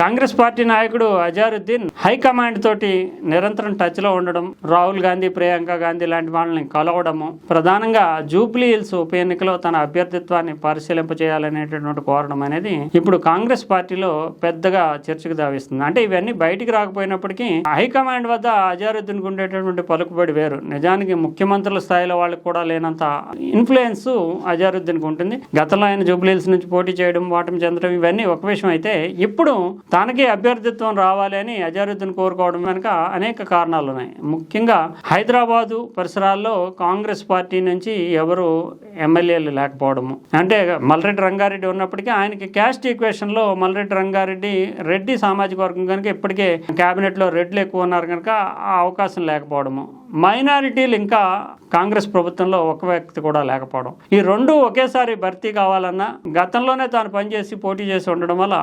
Congress party నాయకుడు Azharuddin high command తోటి నిరంతరం టచ్లో ఉండడం రాహుల్ గాంధీ ప్రియాంక గాంధీ లాంటి వాళ్ళని కలవడము ప్రధానంగా జూబ్లీ హిల్స్ ఉప ఎన్నికలో తన అభ్యర్థిత్వాన్ని పరిశీలింప చేయాలనేటటువంటి కోరడం అనేది ఇప్పుడు కాంగ్రెస్ పార్టీలో పెద్దగా చర్చకు దావిస్తుంది. అంటే ఇవన్నీ బయటికి రాకపోయినప్పటికీ హైకమాండ్ వద్ద అజారుద్దీన్ ఉండేటటువంటి పలుకుబడి వేరు. నిజానికి ముఖ్యమంత్రుల స్థాయిలో వాళ్ళకి కూడా లేనంత ఇన్ఫ్లుయెన్స్ అజారుద్దీన్కి ఉంటుంది. గతంలో ఆయన జూబ్లీహిల్స్ నుంచి పోటీ చేయడం ఓటమి చెందడం ఇవన్నీ ఒక విషయం అయితే ఇప్పుడు తనకి అభ్యర్థిత్వం రావాలి అని అజారుద్దీన్ కోరుకోవడం వెనుక అనేక కారణాలు ఉన్నాయి ముఖ్యంగా హైదరాబాదు పరిసరాల్లో కాంగ్రెస్ పార్టీ నుంచి ఎవరు ఎమ్మెల్యేలు లేకపోవడము అంటే మల్రెడ్డి రంగారెడ్డి ఉన్నప్పటికీ ఆయనకి క్యాస్ట్ ఈక్వేషన్లో మల్రెడ్డి రంగారెడ్డి రెడ్డి సామాజిక వర్గం కనుక ఇప్పటికే క్యాబినెట్లో రెడ్లు ఎక్కువ ఉన్నారు కనుక ఆ అవకాశం లేకపోవడము. మైనారిటీలు ఇంకా కాంగ్రెస్ ప్రభుత్వంలో ఒక వ్యక్తి కూడా లేకపోవడం. ఈ రెండు ఒకేసారి భర్తీ కావాలన్నా గతంలోనే తాను పనిచేసి పోటీ చేసి ఉండడం వల్ల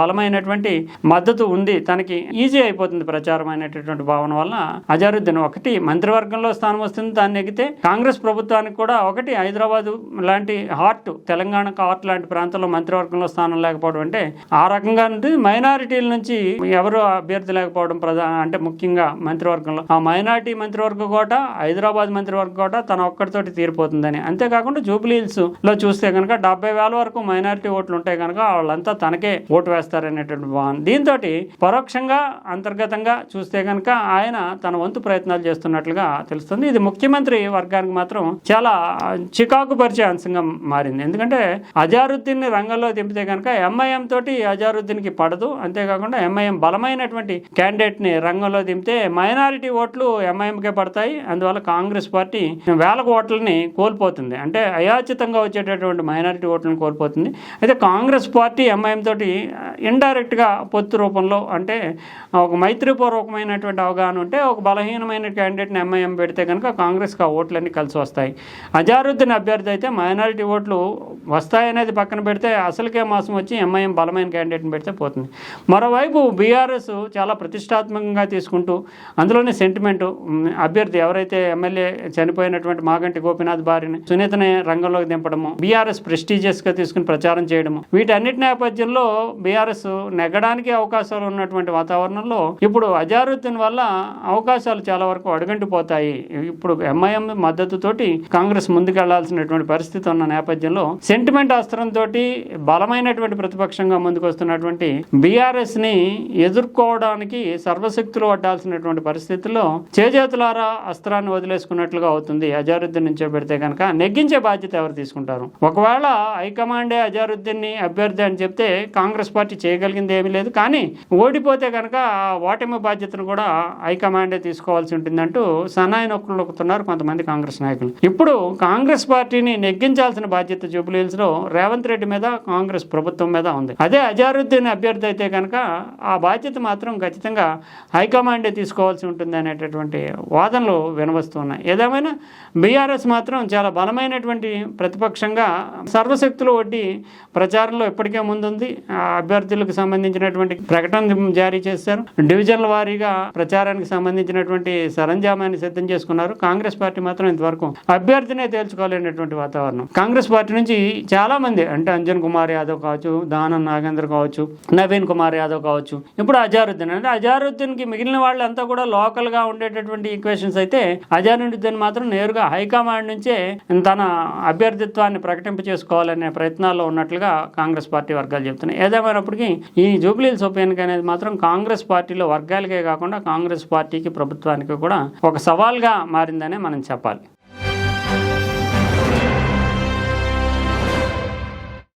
బలమైనటువంటి మద్దతు ఉంది. తనకి ఈజీ అయిపోతుంది ప్రచారం అనేటటువంటి భావన వల్ల అజారుద్దీన్ ఒకటి మంత్రివర్గంలో స్థానం వస్తుంది. దాన్ని ఎగితే కాంగ్రెస్ ప్రభుత్వానికి కూడా ఒకటి హైదరాబాద్ లాంటి హార్ట్ తెలంగాణ హార్ట్ లాంటి ప్రాంతంలో మంత్రివర్గంలో స్థానం లేకపోవడం అంటే ఆ రకంగా ఉంటుంది మైనారిటీల నుంచి ఎవరు అభ్యర్థి లేకపోవడం ప్రధాన అంటే ముఖ్యంగా మంత్రివర్గంలో. ఆ మైనారిటీ మంత్రివర్గం కోట హైదరాబాద్ మంత్రివర్గ కోట తన ఒక్కడితోటి తీరిపోతుందని. అంతేకాకుండా జూబ్లీ హిల్స్లో చూస్తే కనుక డెబ్బై వేల వరకు మైనారిటీ ఓట్లు ఉంటాయి కనుక వాళ్ళంతా తనకే ఓటు వేస్తారనేటువంటి భావన. దీంతో పరోక్షంగా అంతర్గతంగా చూస్తే కనుక ఆయన తన వంతు ప్రయత్నాలు చేస్తున్నట్లుగా తెలుస్తుంది. ఇది ముఖ్యమంత్రి వర్గానికి మాత్రం చాలా చికాకు పరిచే అంశంగా మారింది. ఎందుకంటే అజారుద్దీన్ని రంగంలో దింపితే కనుక ఎంఐఎం తోటి అజారుద్దీన్కి పడదు. అంతేకాకుండా ఎంఐఎం బలమైనటువంటి క్యాండిడేట్ని రంగంలో దింపితే మైనారిటీ ఓట్లు ఎంఐఎం కే పడతాయి. అందువల్ల కాంగ్రెస్ పార్టీ వేల ఓట్లని కోల్పోతుంది. అంటే అయాచితంగా వచ్చేటటువంటి మైనారిటీ ఓట్లను కోల్పోతుంది. అయితే కాంగ్రెస్ పార్టీ ఎంఐఎం తోటి ఇండైరెక్ట్గా పొత్తు రూపంలో అంటే ఒక మైత్రిపూర్వకమైనటువంటి అవగాహన ఉంటే ఒక బలహీనమైన క్యాండిడేట్ని ఎంఐఎం పెడితే కనుక కాంగ్రెస్కి ఆ ఓట్లన్నీ కలిసి వస్తాయి. అజారుద్దీన్ అభ్యర్థి అయితే మైనారిటీ ఓట్లు వస్తాయనేది పక్కన పెడితే అసలుకే మాసం వచ్చి ఎంఐఎం బలమైన క్యాండిడేట్ని పెడితే పోతుంది. మరోవైపు బీఆర్ఎస్ చాలా ప్రతిష్టాత్మకంగా తీసుకుంటూ అందులోనే సెంటిమెంట్ అభ్యర్థి ఎవరైతే ఎమ్మెల్యే చనిపోయినటువంటి మాగంటి గోపీనాథ్ భార్యని సునీతని రంగంలోకి దింపడము బీఆర్ఎస్ ప్రెస్టీజియస్గా తీసుకుని ప్రచారం చేయడము వీటన్నిటి నేపథ్యంలో బీఆర్ఎస్ నెగ్గడానికి అవకాశాలు ఉన్నటువంటి వాతావరణంలో ఇప్పుడు అజారుద్దీన్ వల్ల అవకాశాలు చాలా వరకు అడుగంటిపోతాయి. ఇప్పుడు ఎంఐఎం మద్దతుతోటి కాంగ్రెస్ ముందుకెళ్ళాల్సినటువంటి పరిస్థితి ఉన్న నేపథ్యంలో సెంటిమెంట్ అస్త్రంతో బలమైనటువంటి ప్రతిపక్షంగా ముందుకు వస్తున్నటువంటి బీఆర్ఎస్ని ఎదుర్కోవడానికి సర్వశక్తులు పడ్డాల్సినటువంటి పరిస్థితుల్లో చేజేతులారా అస్త్రాన్ని వదిలేసుకున్నట్లుగా అవుతుంది అజారుద్దీన్ నుంచో పెడితే కనుక. నెగ్గించే బాధ్యత ఎవరు తీసుకుంటారు? ఒకవేళ హైకమాండే అజారుద్దీన్ని అభ్యర్థి అని చెప్తే కాంగ్రెస్ పార్టీ చేయగలిగింది ఏమీ లేదు. కానీ ఓడిపోతే కనుక ఆ ఓటమి బాధ్యతను కూడా హైకమాండే తీసుకోవాల్సి ఉంటుందంటూ సన్నాయి నొక్కులు నొక్కుతున్నారు కొంతమంది కాంగ్రెస్ నాయకులు. ఇప్పుడు కాంగ్రెస్ పార్టీని నెగ్గించాల్సిన బాధ్యత జూబ్లీహిల్స్లో రేవంత్ రెడ్డి మీద కాంగ్రెస్ ప్రభుత్వం మీద ఉంది. అదే అజారుద్దీన్ అభ్యర్థి అయితే కనుక ఆ బాధ్యత మాత్రం ఖచ్చితంగా హైకమాండే తీసుకోవాల్సి ఉంటుంది అనేటటువంటి వాదనలు వినవస్తున్నాయి ఏదేమైనా బీఆర్ఎస్ మాత్రం చాలా బలమైనటువంటి ప్రతిపక్షంగా సర్వశక్తులు వడ్డీ ప్రచారంలో ఇప్పటికే ముందుంది. ఆ అభ్యర్థులకు సంబంధించినటువంటి ప్రకటన జారీ చేశారు. డివిజన్ల వారీగా ప్రచారానికి సంబంధించినటువంటి సరంజామాన్ని సిద్ధం చేసుకున్నారు. కాంగ్రెస్ పార్టీ మాత్రం ఇంతవరకు అభ్యర్థినే తేల్చుకోలేనటువంటి వాతావరణం. కాంగ్రెస్ పార్టీ నుంచి చాలా మంది అంటే అంజన్ కుమార్ యాదవ్ కావచ్చు దానం నాగేంద్ర కావచ్చు నవీన్ కుమార్ యాదవ్ కావచ్చు ఇప్పుడు అజారుద్దీన్. అంటే అజారుద్దీన్కి మిగిలిన వాళ్ళంతా కూడా లోకల్గా ఉండేటటువంటి ఈక్వేషన్స్ అయితే అజారుద్దీన్ మాత్రం నేరుగా హైకమాండ్ నుంచే తన అభ్యర్థిత్వాన్ని ప్రకటింప చేసుకోవాలనే ప్రయత్నాల్లో ఉన్నట్లుగా కాంగ్రెస్ పార్టీ వర్గాలు చెప్తున్నాయి ఏదేమైనప్పటికీ ఈ జూబ్లీ ఉప ఎన్నిక అనేది మాత్రం కాంగ్రెస్ పార్టీలో వర్గాలకే కాకుండా కాంగ్రెస్ పార్టీకి ప్రభుత్వానికి కూడా ఒక సవాల్గా మారిందనే మనం చెప్పాలి.